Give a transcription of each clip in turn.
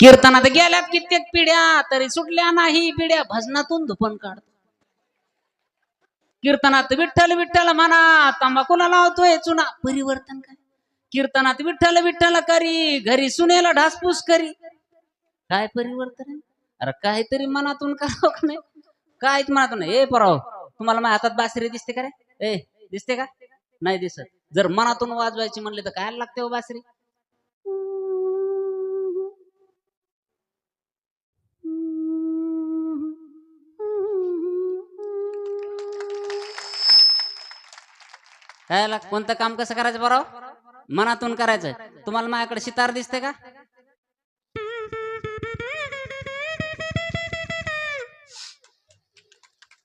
कीर्तनात गेल्यात कित्येक पिढ्या तरी सुटल्या नाही. पिढ्या भजनातून धुपण काढतो कीर्तनात विठ्ठल विठ्ठल म्हणा तंबाखूला लावतोय? चुना. परिवर्तन काय? कीर्तनात विठ्ठल विठ्ठल करी घरी सुनेला ढासपूस करी. काय परिवर्तन आहे? अरे काहीतरी मनातून करावं का नाही? काहीच मनातून हे ए पराव तुम्हाला माझ्या हातात बासरी दिसते का रे? ए दिसते का? नाही दिसत. जर मनातून वाजवायची म्हणले तर काय लागते हो बासरी? काय कोणतं काम कसं करायचं बरं? मनातून करायचं. तुम्हाला माझ्याकडे सितार दिसते का?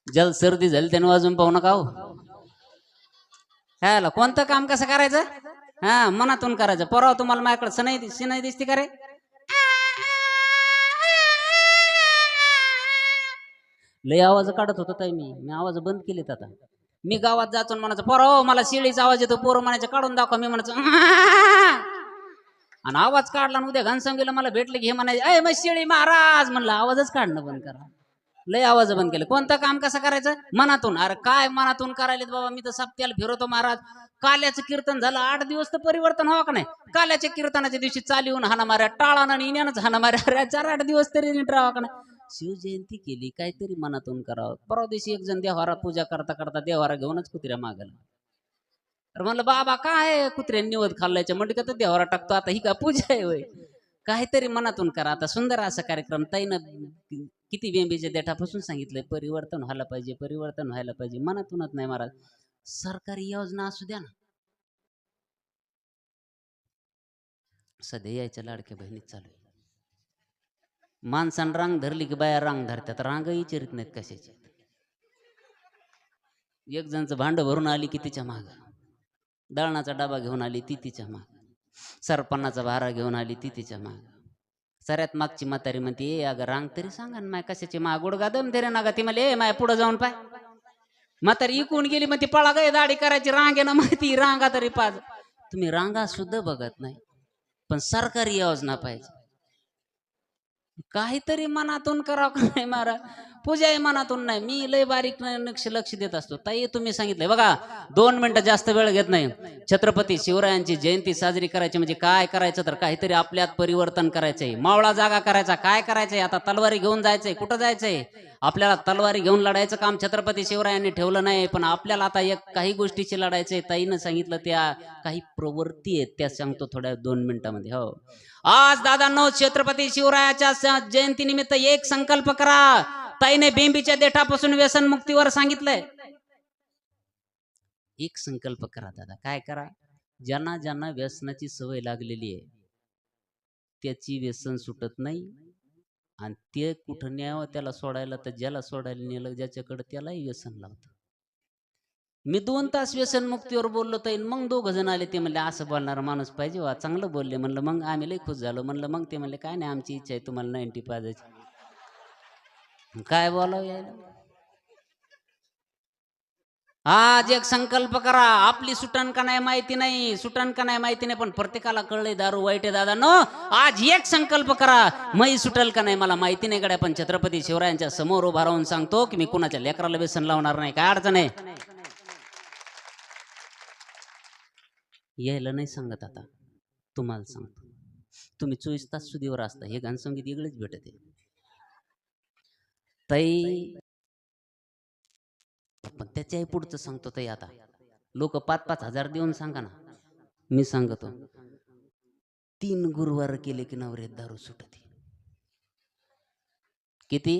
जल सर्दी झाली त्याने वाजून पाहू नका हो. काय कोणतं काम कसं करायचं? हा मनातून करायचं. परवा तुम्हाला माझ्याकडे सनई सिनई दिसते का रे? लय आवाज काढत होतो ताई मी. मी आवाज बंद केलेत आता. मी गावात जातो म्हणायचं पोरं हो, मला शिळीचा आवाज येतो पोरं म्हणायचं काढून दाखवा. मी म्हणायचं आणि आवाज काढला आणि उद्या घनसंगीला मला भेटले की हे म्हणायचं अय मग शिळी महाराज म्हणलं आवाजच काढणं बंद करा. लय आवाज बंद केलं. कोणतं काम कसं करायचं? मनातून. अरे काय मनातून करायलेत बाबा? मी तर सप्त्याला फिरवतो महाराज. काल्याचं कीर्तन झालं आठ दिवस तर परिवर्तन व्हावं का नाही? काल्याच्या कीर्तनाच्या दिवशी चालीहून हाना माऱ्या टाळानं आणि इन्यानंच हाना माऱ्या चार आठ दिवस तरी नीट राहावं का नाही? शिवजयंती केली काहीतरी मनातून करावं. परवा दिवशी एक जण देवारा पूजा करता करता देवारा घेऊनच कुत्र्या मागला तर म्हणलं बाबा काय कुत्र्यांनी निवद खाल्ल्याच्या? म्हणजे का देवारा टाकतो आता ही का पूजा आहे वय काहीतरी मनातून करा आता सुंदर असा कार्यक्रम ताईनं किती बेंबीच्या देठापासून सांगितलंय परिवर्तन व्हायला पाहिजे परिवर्तन व्हायला पाहिजे मनातूनच नाही महाराज. सरकारी योजना असू द्या ना. सध्या यायच्या लाडक्या बहिणीत चालू आहे. माणसानं रांग धरली की बाया रांग धरतात. रांग विचारित नाहीत कशाची. एक जणचं भांड भरून आली की तिच्या माग. दळणाचा डबा घेऊन आली ती तिच्या माग. सरपणाचा भारा घेऊन आली ती तिच्या माग. सऱ्यात मागची म्हातारी म्हणते ए अगं रांग तरी सांगा ना माय कशाची? मा गुडगा दम धरे ना गा ती मला. ए माय पुढं जाऊन पाय. म्हातारी इकून गेली मग ती पळा गाय दाढी करायची रांग आहे ना. माहिती रांगा तरी पाज. तुम्ही रांगा सुद्धा बघत नाही पण सरकारी योजना पाहिजे. काहीतरी मनातून करावं का नाही पूजा आहे मनातून नाही. मी लय बारीक लक्ष लक्ष देत असतो. ताई तुम्ही सांगितलंय. बघा दोन मिनिटं जास्त वेळ घेत नाही. छत्रपती शिवरायांची जयंती साजरी करायची म्हणजे काय करायचं तर काहीतरी आपल्यात परिवर्तन करायचंय. मावळा जागा करायचा. काय करायचंय? आता तलवारी घेऊन जायचंय. कुठं जायचंय? आपल्याला तलवारी घेऊन लढायचं काम छत्रपती शिवरायांनी ठेवलं नाही पण आपल्याला आता एक काही गोष्टीची लढायचंय. ताईनं सांगितलं त्या काही प्रवृत्ती आहेत त्या सांगतो थोड्या दोन मिनिटामध्ये. हो. आज दादांनो छत्रपती शिवरायाच्या जयंतीनिमित्त एक संकल्प करा. ताईने बेंबीच्या देठापासून व्यसन मुक्तीवर सांगितलंय. एक संकल्प करा दादा काय करा? ज्यांना ज्यांना व्यसनाची सवय लागलेली आहे त्याची व्यसन सुटत नाही आणि ते कुठं न्यावं त्याला सोडायला तर ज्याला सोडायला नेलं ज्याच्याकडे त्यालाही व्यसन लावतं. मी दोन तास व्यसन मुक्तीवर बोललो तर मग दोघ जण आले ते म्हणले असं बोलणारा माणूस पाहिजे वा चांगलं बोलले. म्हणलं मग आम्ही लई खुश झालो. म्हणलं मग ते म्हणले काय नाही आमची इच्छा आहे तुम्हाला नाईन्टी पाजायची. काय बोलाव यायला? आज एक संकल्प करा. आपली सुटण का नाही माहिती नाही सुटण का नाही माहिती नाही पण प्रत्येकाला कळले दारू वाईट आहे दादा नो आज एक संकल्प करा. मई सुटल का नाही मला माहिती नाही कडे पण छत्रपती शिवरायांच्या समोर उभा राहून सांगतो की मी कुणाच्या लेकराला व्यसन लावणार नाही. काय अडचण आहे? यायला नाही सांगत आता. तुम्हाला सांगतो. तुम्ही चोवीस तास सुधीवर असता. हे गाणसंगीत वेगळेच भेटत. आहे ताई पण त्याच्याही पुढचं सांगतो ताई आता. लोक पाच पाच हजार देऊन सांगा ना. मी सांगतो. तीन गुरुवार केले की नवरे दारू सुटते. किती?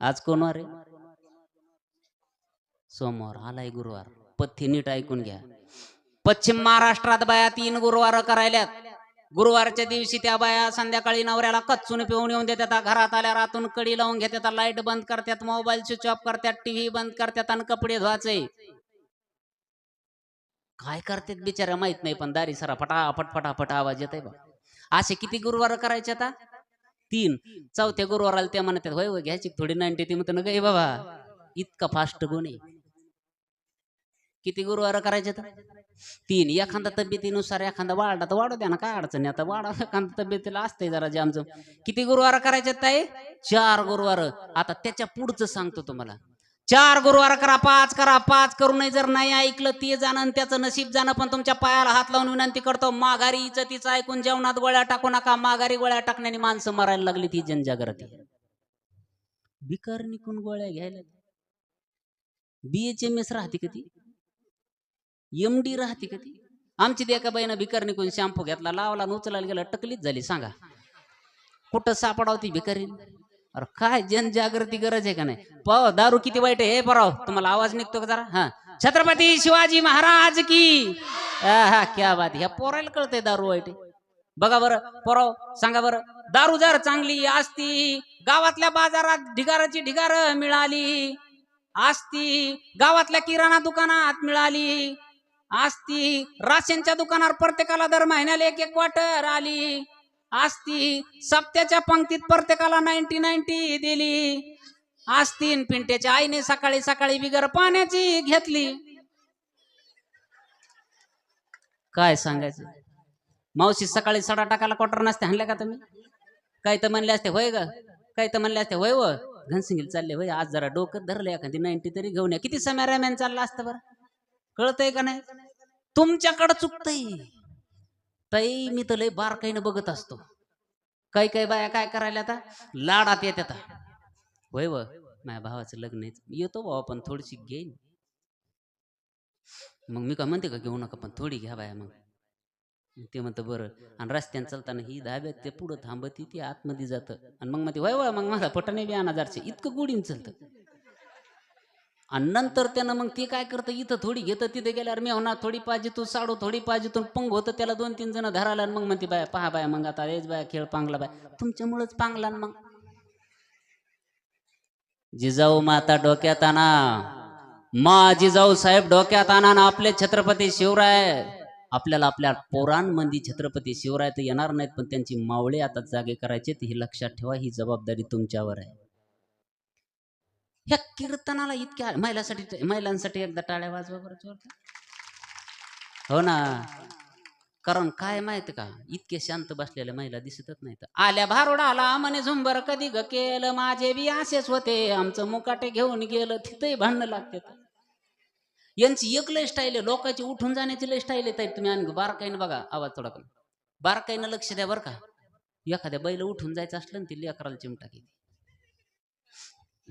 आज कोण वार सोमवार आलाय गुरुवार. पथ्य नीट ऐकून घ्या. पश्चिम महाराष्ट्रात बाया तीन गुरुवार करायल्यात. गुरुवारच्या दिवशी त्या बाया संध्याकाळी नवऱ्याला कच्चून पिऊन येऊन देतात. घरात आल्या रातून कडी लावून घेतात लाइट बंद करतात मोबाईल स्विच ऑफ करतात टीव्ही बंद करतात आणि कपडे धुवायचे. काय करतात बिचारा माहीत नाही पण दारी सरा फटाफट फटाफट आवाज येत आहे बा असे किती गुरुवार करायचे आता? तीन. चौथ्या गुरुवाराला ते म्हणतात होय होय घ्यायची थोडी नाईन्टी ती. म्हणतो गे बाबा इतका फास्ट गुण आहे किती गुरुवार करायचे तर तीन एखादा तब्येतीनुसार एखादा वाढला तर वाढू द्या ना काय अडचण आता वाढा एखादा तब्येतीला असतंय जरा जे आमचं किती गुरुवार करायचे ताई? चार गुरुवार. आता त्याच्या पुढचं सांगतो तुम्हाला. चार गुरुवार करा पाच करा पाच करून जर नाही ऐकलं ते जाणं आणि त्याचं नशीब जाणं पण तुमच्या पायाला हात लावून विनंती करतो माघारीचं तिचं ऐकून जेवणात गोळ्या टाकू नका माघारी गोळ्या टाकण्याने माणसं मरायला लागली ती जनजागृती. बिकर निकून गोळ्या घ्यायला. बीएचएमएस राहते का ती? एम डी राहते का ती? आमची ती एका बाईनं भिकार निघून शॅम्पू घेतला लावला उचलायला गेला टकलीच झाली सांगा. कुठं सापडाव ती भिकारी अरे काय जनजागृती गरज आहे का नाही? पाव दारू किती वाईट आहे हे पराव. तुम्हाला आवाज निघतो का जरा? हा. छत्रपती शिवाजी महाराज की? हा हा, क्या बात ह्या पोरायला कळतंय दारू वाईट आहे. बघा बरं पोराव सांगा बरं. दारू जर चांगली असती गावातल्या बाजारात ढिगाराची ढिगार मिळाली असती गावातल्या किराणा दुकानात मिळाली असती राशनच्या दुकानावर प्रत्येकाला दर महिन्याला एक एक क्वार्टर आली. असती सप्त्याच्या पंक्तीत प्रत्येकाला नाईन्टी नाईन्टी दिली. आस्तीन पिंट्याच्या आईने सकाळी सकाळी बिगर पाण्याची घेतली. काय सांगायचं? मावशी सकाळी सडा टाकायला क्वार्टर नसते हाणले का तुम्ही? काही तर म्हणले असते होय ग. काही तर म्हणले असते होय व. घनसिंगील चालले होय. आज जरा डोकं धरलं एखादी नाईन्टी तरी घेऊन या. किती समय रॅमॅन चालला असतं बरं? कळतंय का नाही? तुमच्याकडं चुकतंय. ताई मी तर लय बारकाईनं बघत असतो. काही काही बाया काय करायला आता? लाडात येत आता. होय व माझ्या भावाचं लग्न येतो भावा पण थोडीशी घेईन. मग मी का म्हणते का घेऊ नका पण थोडी घ्या बाया मग. ते म्हणतं बरं. आणि रस्त्यानं चालताना ही धाब्यात ते पुढं थांबती ती आतमध्ये जातं. आणि मग म्हणते वय वय मग माझा पटाने बी अनाजारचे इतकं गुढीन चालतं. आणि नंतर त्यानं मग ते काय करतं इथं थोडी घेतं तिथे गेल्यावर मी होणार थोडी पाहिजे तू साडू थोडी पाहिजे तू पंग होतं त्याला दोन तीन जण धराला आणि मग म्हणते बाया पहा बाया मग आता रेज बाया खेळ पांगला बाय. तुमच्यामुळंच पांगला मग. जिजाऊ माता डोक्यात आणा. मा जिजाऊ साहेब डोक्यात आणा ना आपले छत्रपती शिवराय. आपल्याला आपल्या पोरांमध्ये छत्रपती शिवराय तर येणार नाहीत पण त्यांची मावळे आता जागे करायचे हे लक्षात ठेवा ही जबाबदारी तुमच्यावर आहे. ह्या कीर्तनाला इतक्या महिलांसाठी महिलांसाठी एकदा टाळ्या वाजवा बरं जोरदार. हो ना. कारण काय माहीत का? इतके शांत बसलेल्या महिला दिसतच नाहीत. आल्या भारोडाला म्हणे झुंबर कधी ग केलं? माझे बी असेच होते. आमचं मुकाटे घेऊन गेलं. तिथंही भांडणं लागते. यांची एक लय स्टाईल आहे. लोकांची उठून जाण्याची लय स्टाईल आहे ताई. तुम्ही आणि बारकाईनं बघा आवाज थोडा कमी. बारकाईनं लक्ष द्या बरं का. एखाद्या बैल उठून जायचं असलं ना ती लेकराला चिमटा केली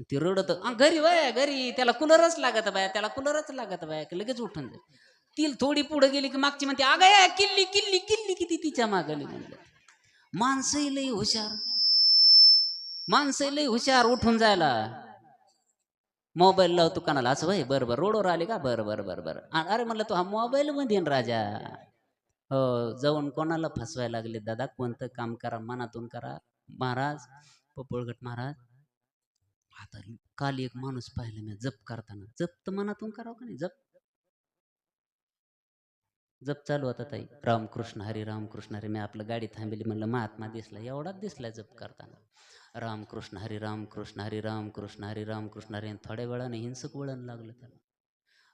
ती रडत घरी वय घरी. त्याला कुलरच लागत बाया त्याला कुलरच लागत बाया. लगेच उठून जाईल. ती थोडी पुढे गेली की मागची म्हणते अगं या किल्ली किल्ली किल्ली किती तिच्या मागली म्हणलं. माणसंही लई हुशार. माणसंही लई हुशार उठून जायला. मोबाईल लावतो कानाला असं भाई बरं बरं. रोडवर आले का? बरं बरं बरं बरं. अरे म्हणलं तू हा मोबाईल मध्ये राजा. हो जाऊन कोणाला फसवायला लागले दादा? कोणतं काम करा? मनातून करा महाराज पोपळगट महाराज. आता काल एक माणूस पाहिला मी जप करताना. जप तर मनातून करावं का नाही? जप. जप चालू होता ताई. रामकृष्ण हरी रामकृष्ण हरी. मी आपलं गाडी थांबली म्हणलं महात्मा दिसला. एवढाच दिसला जप करताना. रामकृष्ण हरी रामकृष्ण हरी रामकृष्ण हरी रामकृष्ण हरी. आणि थोड्या वेळाने हिंसक वळण लागलं त्याला.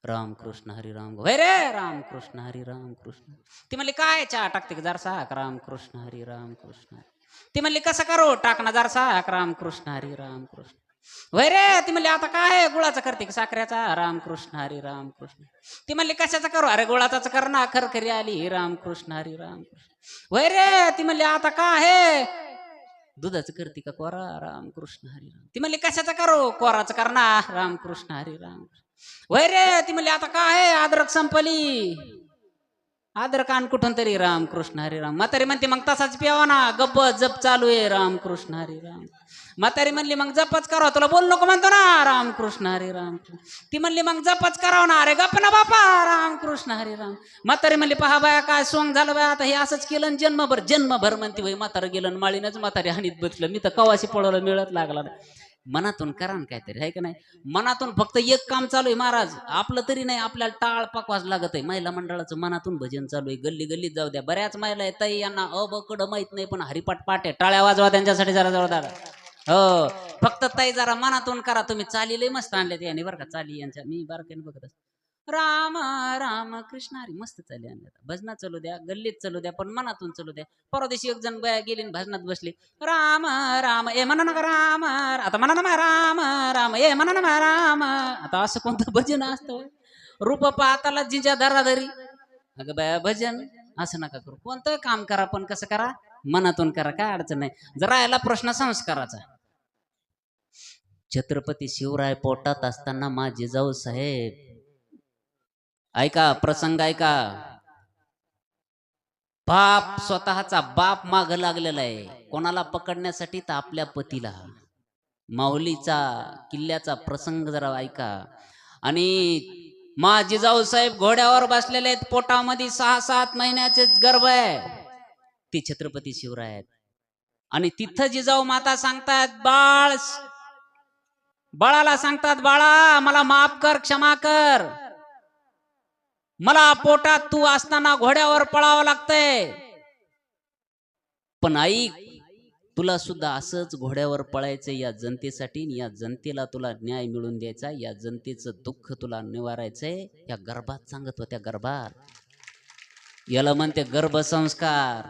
रामकृष्ण हरी राम रे! रामकृष्ण हरी रामकृष्ण. ती म्हणली काय चहा टाकते का? साक रामकृष्ण हरी रामकृष्ण. हरी. ती म्हणली कसं करू? टाकणं जर साक रामकृष्ण हरी रामकृष्ण. वय रे ती म्हणली आता काय गुळाचा करते का साखऱ्याचा? रामकृष्ण हरी रामकृष्ण. ती म्हणली कशाचा करू? अरे गुळाचाच कर ना खरखरी आली रामकृष्ण हरी रामकृष्ण. वय रे ती म्हणली आता काय आहे? दुधाचं करते का कोरा? रामकृष्ण हरी राम. ती म्हणली कशाचं करू? कोराचं कर ना रामकृष्ण हरी राम वय रे ती म्हणली आता काय आहे? अद्रक संपली. आदर कान कुठून तरी? रामकृष्ण हरी राम म्हातारी म्हणते मग तसाच प्यावा ना. गप्प जप चालू आहे रामकृष्ण हरी राम म्हातारी म्हणली मग जपच करावं. तुला बोल नको म्हणतो ना रामकृष्ण हरी राम ती म्हणली मग जपच करावं ना. अरे गप ना बापा रामकृष्ण हरी राम म्हातारी म्हणली पहा बाया काय सोंग झालं बाया. आता हे असंच केलं जन्मभर जन्मभर म्हणते भाई म्हातारं गेलं आणि माळीनच म्हातारी हानीत बसलं. मी तर कवाशी पळवलं मिळत लागला नाही. मनातून करा ना काहीतरी आहे का नाही? मनातून फक्त एक काम चालू आहे महाराज आपलं तरी नाही आपल्याला टाळ पाकवाज लागत आहे. महिला मंडळाचं मनातून भजन चालू आहे गल्ली गल्लीत जाऊ द्या. बऱ्याच महिला आहेत ताई यांना अबकड माहीत नाही पण हरिपाठ पाठ आहे. टाळ्या वाजवा त्यांच्यासाठी जरा जोरदार हो. फक्त ताई जरा मनातून करा तुम्ही चाली लय मस्त आणले ते यांनी बरं का? चाली यांच्या मी बारकाईने बघत असतो. राम राम कृष्ण हरी मस्त चालली आणि भजनात चालू द्या गल्लीत चालू द्या पण मनातून चालू द्या. परदेशी एक जण गेली आणि भजनात बसली. राम राम ए म्हणा ना राम आता म्हणा ना राम राम ए म्हणा ना राम. आता असं कोणतं भजन असतं रूप पाहताला जिंच्या दरादरी अगं बाया भजन असं नका करू. कोणतं काम करा पण कसं करा? मनातून करा काय अडचण नाही. जरा याला प्रश्न संस्काराचा. छत्रपती शिवराय पोटात असताना माझे जाऊ साहेब ऐका प्रसंग ऐका. बाप स्वतःचा बाप माग लागलेला आहे. कोणाला पकडण्यासाठी तर आपल्या पतीला. माऊलीचा किल्ल्याचा प्रसंग जरा ऐका. आणि मा जिजाऊ साहेब घोड्यावर बसलेले आहेत. पोटामध्ये सहा सात महिन्याचे गर्भ आहे. ते छत्रपती शिवराय आहेत. आणि तिथं जिजाऊ माता सांगतात बाळ बाळाला सांगतात बाळा मला माफ कर क्षमा कर. मला पोटात तू असताना घोड्यावर पळावं लागतंय. पण ऐक तुला सुद्धा असंच घोड्यावर पळायचं या जनतेसाठी या जनतेला तुला न्याय मिळून द्यायचा या जनतेचं दुःख तुला निवारायचंय या गर्भात सांगत होत्या गर्भात. याला म्हणते गर्भसंस्कार.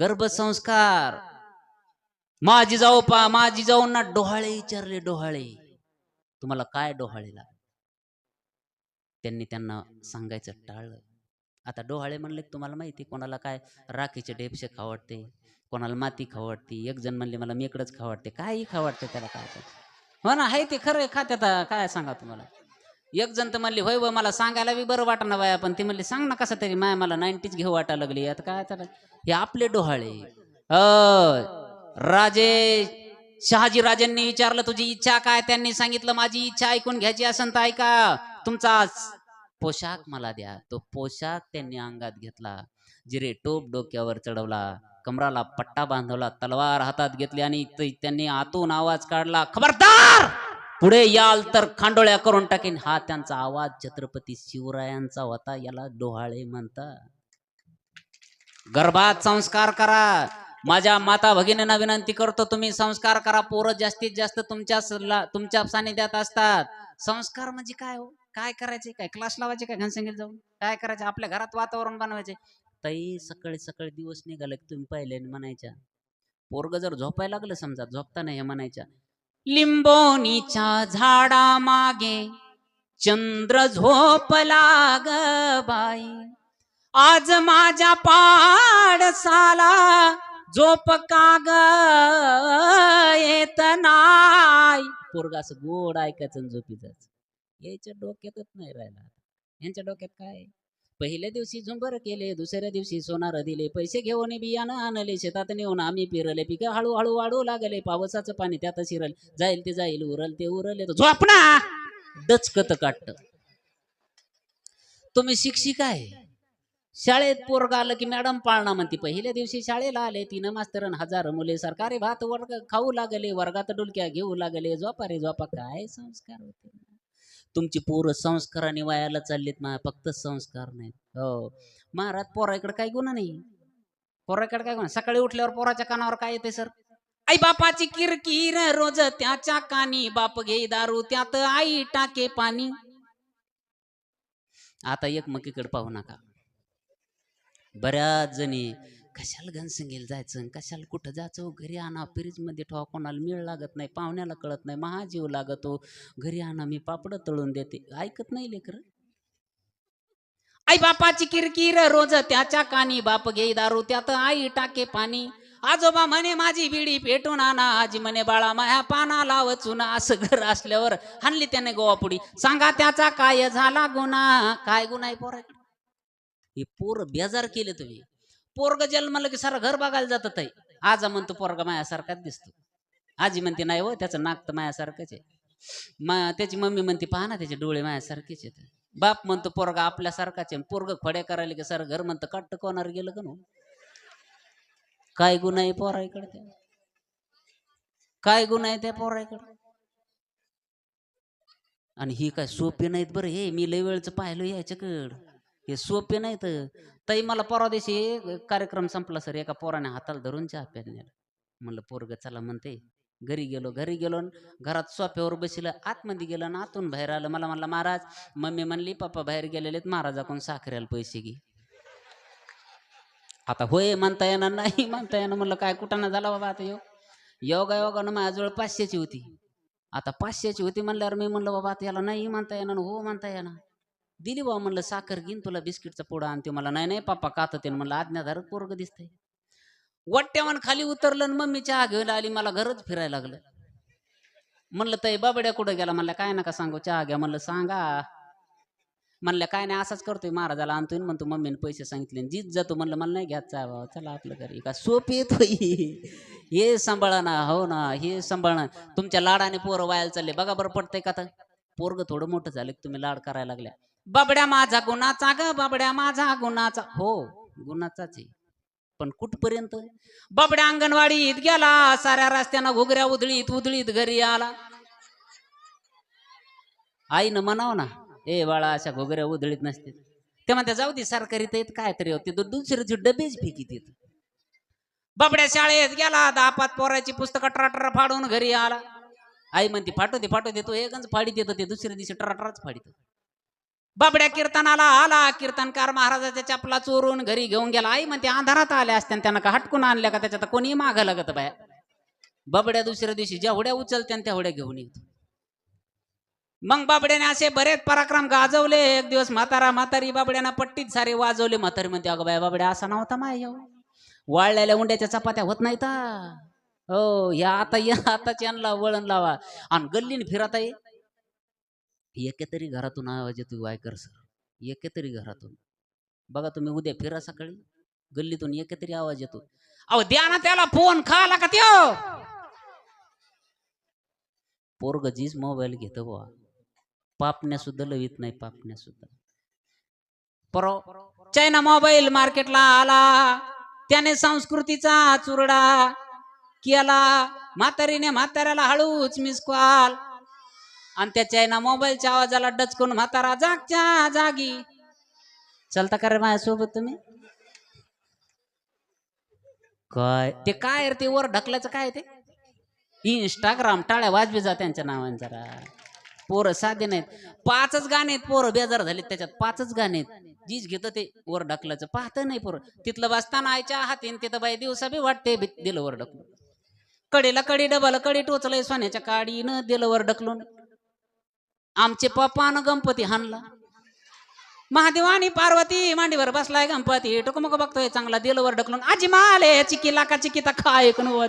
गर्भसंस्कार. माझी जाऊ पा माझी जाऊंना डोहाळे विचारले डोहाळे. तुम्हाला काय डोहाळे लागले त्यांनी त्यांना सांगायचं टाळलं. आता डोहाळे म्हणले तुम्हाला माहिती कोणाला काय राखीचे डेपशे खावडते कोणाला माती खावडते एक जण म्हणले मला मेकडच खावडते काही खावडते त्याला काय. हो ना आहे ते खरं खात्यात काय सांगा तुम्हाला? एक जण तर म्हणले होय मला सांगायला बी बरं वाटणार बाया पण ती म्हणली सांग ना कसं तरी माय मला नाईन्टीज घेऊ वाटायला लागली. आता काय तर हे आपले डोहाळे. अ राजे शहाजी राजांनी विचारलं तुझी इच्छा काय? त्यांनी सांगितलं माझी इच्छा ऐकून घ्यायची असेल तर ऐका. तुमचा पोशाख मला द्या. तो पोशाख त्यांनी अंगात घेतला. जिरे टोप डोक्यावर चढवला. कमराला पट्टा बांधवला. तलवार हातात घेतली आणि ते- त्यांनी आतून आवाज काढला खबरदार! पुढे याल तर खांडोळ्या करून टाकेन. हा त्यांचा आवाज छत्रपती शिवरायांचा होता याला डोहाळे म्हणता गर्भात संस्कार करा. माझ्या माता भगिनींना विनंती करतो तुम्ही संस्कार करा. पोरं जास्तीत जास्त तुमच्या तुमच्या सानिध्यात असतात. संस्कार म्हणजे काय हो? काय करायचे? काय क्लास लावायचे? काय घनसंगीत जाऊन? काय करायचे? आपल्या घरात वातावरण बनवायचे. ताई सकाळी सकाळी दिवस निघाला की तुम्ही पाहिले म्हणायच्या पोरग जर झोपायला लागलं समजा झोपता नाही हे म्हणायच्या लिंबोनीच्या झाडा मागे चंद्र झोपला ग बाई. आज माझ्या पाडसाला झोप का ग येत नाही. पोरग असं गोड ऐकायचं झोपी जायचं याच्या डोक्यातच नाही राहिला यांच्या डोक्यात काय पहिल्या दिवशी झुंबर केले दुसऱ्या दिवशी सोनार दिले पैसे घेऊन बियाणं आणले शेतात नेऊन आम्ही पिरले पिकं हळूहळू वाढू लागले पावसाचं पाणी त्यात शिरल. जाईल ते जाईल उरल ते उरले ते झोपणा डचकत काटत. तुम्ही शिक्षिका आहे. शाळेत पोरग आलं की मॅडम पाळणा म्हणते. पहिल्या दिवशी शाळेला आले तीन मास्तरन हजार मुले सरकारी भात वर्ग खाऊ लागले वर्गात डुलक्या घेऊ लागले झोपा रे झोपा काय संस्कार होते? तुमची पोरं संस्काराने वायाला चाललीत मा फक्त संस्कार नाहीत. हो. महाराज पोराकडे काही गुन्हा नाही. पोराकडे काय गुन्हा? सकाळी उठल्यावर पोराच्या कानावर काय येते सर? आई बापाची किरकिर रोज त्याच्या कानी बाप घे दारू त्यात आई टाके पाणी. आता एकमेकीकडे पाहू नका. बऱ्याच जणी कशाला घनसंगील जायचं कशाला कुठं जायचं? घरी आणा फ्रीजमध्ये ठेवा कोणाला मिळ लागत नाही पाहुण्याला कळत नाही महाजीव लागतो. घरी आणा मी पापड तळून देते. ऐकत नाही लेकर? आई बापाची किरकिर रोज त्याच्या कानी बाप घे दारू त्यात आई टाके पाणी. आजोबा म्हणे माझी बिडी पेटून आणा आजी म्हणे बाळा माया पाना लाव चुना. असं घर असल्यावर हाणली त्याने गोवापुडी सांगा त्याचा काय झाला गुन्हा? काय गुन्हा आहे पोराकडे? हे पोर बेजार केले तुम्ही. पोरग जन्मलं की सारं घर बघायला जातं ताई. आजा म्हणतो पोरगा मायासारखाच दिसतो. आजी म्हणते नाही हो त्याचं नाक तर मायासारखंच आहे. मा त्याची मम्मी म्हणते पहा ना त्याचे डोळे मायासारखेच आहेत. बाप म्हणतो पोरगा आपल्यासारखाच आहे. पोरग खोड्या करायला की सारं घर म्हणतं कट्ट कोणार गेलं का नो? काय गुन्हा आहे पोराईकडे त्या? काय गुन्हा आहे त्या पोराईकडे आणि ही काय सोपी नाहीत बरं हे मी लय वेळचं पाहिलं याच्याकडं. हे सोपे नाही तर. ताई मला परवा दिवशी कार्यक्रम संपला सर. एका पोराने हाताला धरून चहा प्यायला नेलं म्हणलं पोरग चला म्हणते. घरी गेलो घरी गेलो घरात सोफ्यावर बसलं आतमध्ये गेलं ना आतून बाहेर आलं. मला म्हणलं महाराज मम्मी म्हणली पप्पा बाहेर गेलेलेत महाराजाकडून साखरेला पैसे घे. आता होय म्हणता येणार नाही म्हणता येणार. म्हणलं काय कुठं झाला बाबा आता यो योगा योगानं माझ्याजवळ पाचशेची होती. आता पाचशेची होती म्हणल्यावर मी म्हणलं बाबा आता याला नाही म्हणता येणार हो म्हणता येणार. दिली बाबा म्हणलं साखर घेईन तुला बिस्किटचा पुडा आणते. मला नाही नाही पप्पा कात ते? म्हणलं आज्ञाधारक पोरग दिसतंय. वट्ट्यावन खाली उतरलं आणि मम्मी चहा घेऊन आली मला घरच फिरायला लागलं. म्हणलं ताई बाबड्या कुठं गेला? म्हणलं काय नका सांगू चहा घ्या. म्हणलं सांगा. म्हणलं काय नाही असाच करतोय महाराजाला आणतोय आणि म्हणतो मम्मीने पैसे सांगितले आणि जीत जातो म्हणलं मला नाही घ्यायचा आहे बाबा चला आपलं घरी. का सोपी येतो हे सांभाळा ना हो ना हे सांभाळणं. तुमच्या लाडाने पोरं वायाला चालले. बघा बरं पडतंय का तर पोरग थोडं मोठं झालं की तुम्ही लाड करायला लागल्या. बाबड्या माझा गुणाचा ग बाबड्या माझा गुणाचा. हो गुणाचाच आहे. पण कुठपर्यंत? बाबड्या अंगणवाडीत गेला साऱ्या रस्त्यानं घुगऱ्या उधळीत उधळीत घरी आला. आईनं म्हणाव ना ए बाळा अशा घोगऱ्या उधळीत नसते ते म्हणते जाऊ दे सरकारी तर काय तरी होते. तो दुसऱ्याची डबेच फेकी तिथं. बाबड्या शाळेत गेला दहा पाच पोराची पुस्तकं टराटरा फाडून घरी आला. आई म्हणते फाटू दे फाटू दे तो एकच फाडीत येतो ते दुसऱ्या दिवशी टराटराच फाडीत बाबड्या कीर्तनाला आला. कीर्तनकार महाराजाच्या चपला चोरून घरी घेऊन गेला. आई म्हणते अंधारात आल्या असत्या त्यांना का हटकून आणल्या का? त्याच्यात कोणी माग लागत बाया. बाबड्या दुसऱ्या दिवशी जेवढ्या उचलत्या तेवढ्या घेऊन येतो. मग बाबड्याने असे बरेच पराक्रम गाजवले. एक दिवस म्हातारा म्हातारी बाबड्यानं पट्टीत सारे वाजवले. म्हातारी म्हणते अगं बाय बाबड्या असा नव्हता माय वाळलेल्या उंड्याच्या चपात्या होत नाहीत. हो या आता या आता यांना वळण लावा. आणि गल्लीने फिरत आहे एके तरी घरातून आवाज येतो वायकर सर. एके तरी घरातून. बघा तुम्ही उद्या फिरा सकाळी. गल्लीतून एके तरी आवाज येतो. अहो द्या ना त्याला फोन खाला का त्यो. पोरग जीच मोबाईल घेतो बुवा. पापण्या सुद्धा लवित नाही पापण्या सुद्धा. परो चायना मोबाईल मार्केटला आला. त्याने संस्कृतीचा चुरडा केला. म्हातारीने म्हाताऱ्याला हळूच मिस कॉल. आणि त्याच्या ना मोबाईलच्या आवाजाला डचकून म्हातारा जागच्या जागी. चलता का रे माझ्यासोबत तुम्ही. काय? ते काय रे ते वर ढकलायचं काय ते? इंस्टाग्राम टाळ्या वाजवी जा त्यांच्या नावाने जरा. पोरं साधे नाहीत. पाचच गाणे आहेत पोरं बेजार झालेत त्याच्यात. पाचच गाणे आहेत. जीज घेतं ते वर ढकलायचं. पाहत नाही पोरं. तिथलं बसताना आईच्या हातीन तिथं बाई दिवसा बी वाटते दिलं वर ढकलून. कडेला कडी डबल कडी टोचलंय सोन्याच्या काडीनं दिलं वर ढकलून. आमचे पप्पानं गणपती हाणला. महादेव आणि पार्वती मांडीवर बसलाय गणपती. टुकमुक बघतोय चांगला दिलवर ढकलून. आजी माले चिकी लाका चिकी चिकिता खा ऐकून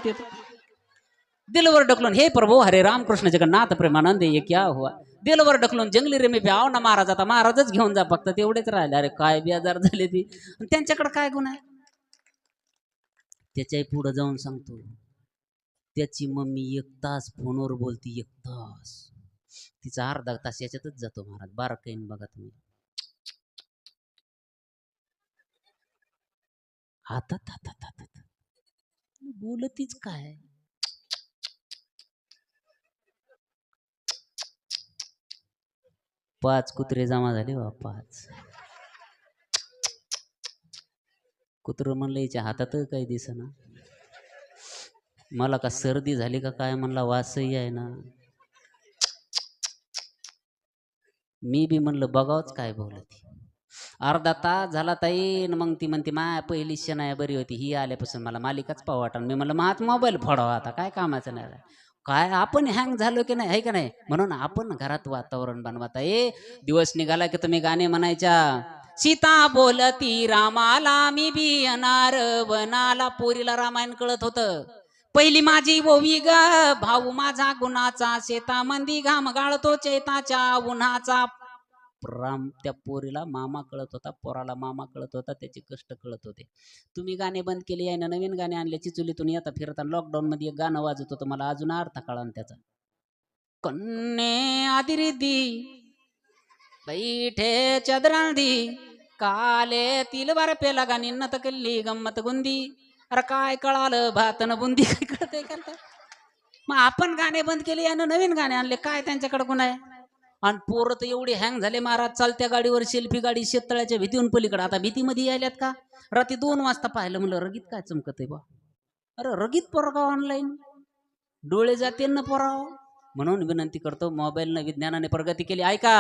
दिलवर ढकलून हे प्रभू हरे रामकृष्ण जगन्नाथ प्रेमानंद ये क्या हुआ? दिलवर ढकलून जंगली रे मी आव ना महाराज आता महाराजच घेऊन जा फक्त तेवढेच राहिले. अरे काय बेजार झाले ती. त्यांच्याकडे काय गुन्हा आहे? त्याच्याही पुढे जाऊन सांगतो. त्याची मम्मी एक तास फोनवर बोलती एक तास. तिचा अर्धा तास याच्यातच जातो महाराज. बारकाईन बघा तुम्ही. हातात हातात हातात बोलतीच काय? पाच कुत्रे जमा झाले बा पाच. कुत्र म्हणलं याच्या हातात काही दिसना. मला का सर्दी झाली का काय म्हणला वासही आहे ना. मी बी म्हणलं बघावच काय बोलती अर्धा तास झाला ताई न मग ती म्हणते माया पहिली शनाया बरी होती ही आल्यापासून मला मालिकाच पाव वाटण मी म्हणलं माझ मोबाईल फोडावा आता काय कामाचं नाही काय आपण हँग झालो की नाही आहे का नाही? म्हणून आपण घरात वातावरण बनवता ए दिवस निघाला की तुम्ही गाणे म्हणायच्या. सीता बोलती रामाला मी बी अनार वनाला पोरीला रामायण कळत होतं. पहिली माझी ओवी ग भाऊ माझा गुणाचा शेतामंदी घाम गाळतो चेताच्या उन्हाचा. राम त्या पोरीला मामा कळत होता पोराला मामा कळत होता त्याचे कष्ट कळत होते. तुम्ही गाणे बंद केले आहे ना नवीन गाणे आणले चिचुलीतून येता फिरता लॉकडाऊन मध्ये एक गाणं वाजत होतं मला अजून अर्थ कळा त्याचा. कन्ने आदिरिदी बैठे चदरांदी काले तिल बार पेला गाणी नत कल्ली गंमत गुंदी. अरे काय कळालं? भातन बुंदी काय कळतंय करता मग आपण गाणे बंद केले यानं नवीन गाणे आणले. काय त्यांच्याकडे गुन्हा आहे? आणि पोरं तर एवढे हँग झाले महाराज चालत्या गाडीवर सेल्फी गाडी शेततळ्याच्या भीतीहून पलीकडे. आता भीतीमध्ये यायल्यात का? रात्री दोन वाजता पाहिलं म्हणलं रगीत काय चमकत आहे बा? अरे रगीत पोरगाव ऑनलाईन डोळे जाते ना पोराव. म्हणून विनंती करतो मोबाईलनं विज्ञानाने प्रगती केली. ऐका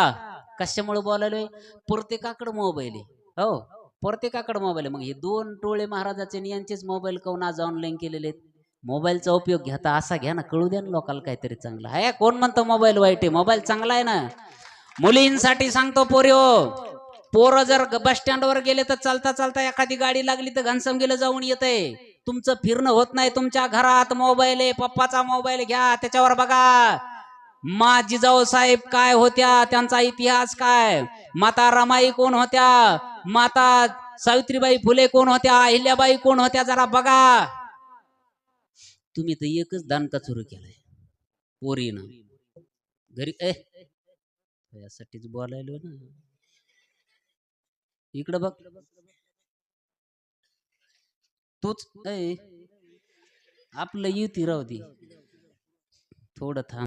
कशामुळे बोलायलोय? प्रत्येकाकडे मोबाईल आहे. हो. प्रत्येकाकडे मोबाईल आहे. मग हे दोन टोळे महाराजाचे आणि यांचेच मोबाईल काऊन आज ऑनलाईन केलेले आहेत? मोबाईलचा उपयोग घेता असा घ्या ना कळू द्या ना लोकांना काहीतरी चांगलं. आहे कोण म्हणतो मोबाईल वाईट आहे? मोबाईल चांगला आहे ना? मुलींसाठी सांगतो पोऱ्यो पोरं जर बस स्टँडवर गेले तर चालता चालता एखादी गाडी लागली तर घनसंगीला जाऊन येते तुमचं फिरणं होत नाही तुमच्या घरात मोबाईल आहे पप्पाचा मोबाईल घ्या त्याच्यावर बघा. मा जिजाऊ साहेब काय होत्या? त्यांचा इतिहास काय? माता रमाई कोण होत्या? माता सावित्रीबाई फुले कोण होत्या? अहिल्याबाई कोण होत्या? जरा बघा. तुम्ही तर एकच दानका सुरू केलाय. पोरीनं. घरी ए यासाठीच बोलायलो ना. इकडं बघ. तूच ए आपलं युती राहू दे. थोडं थांब.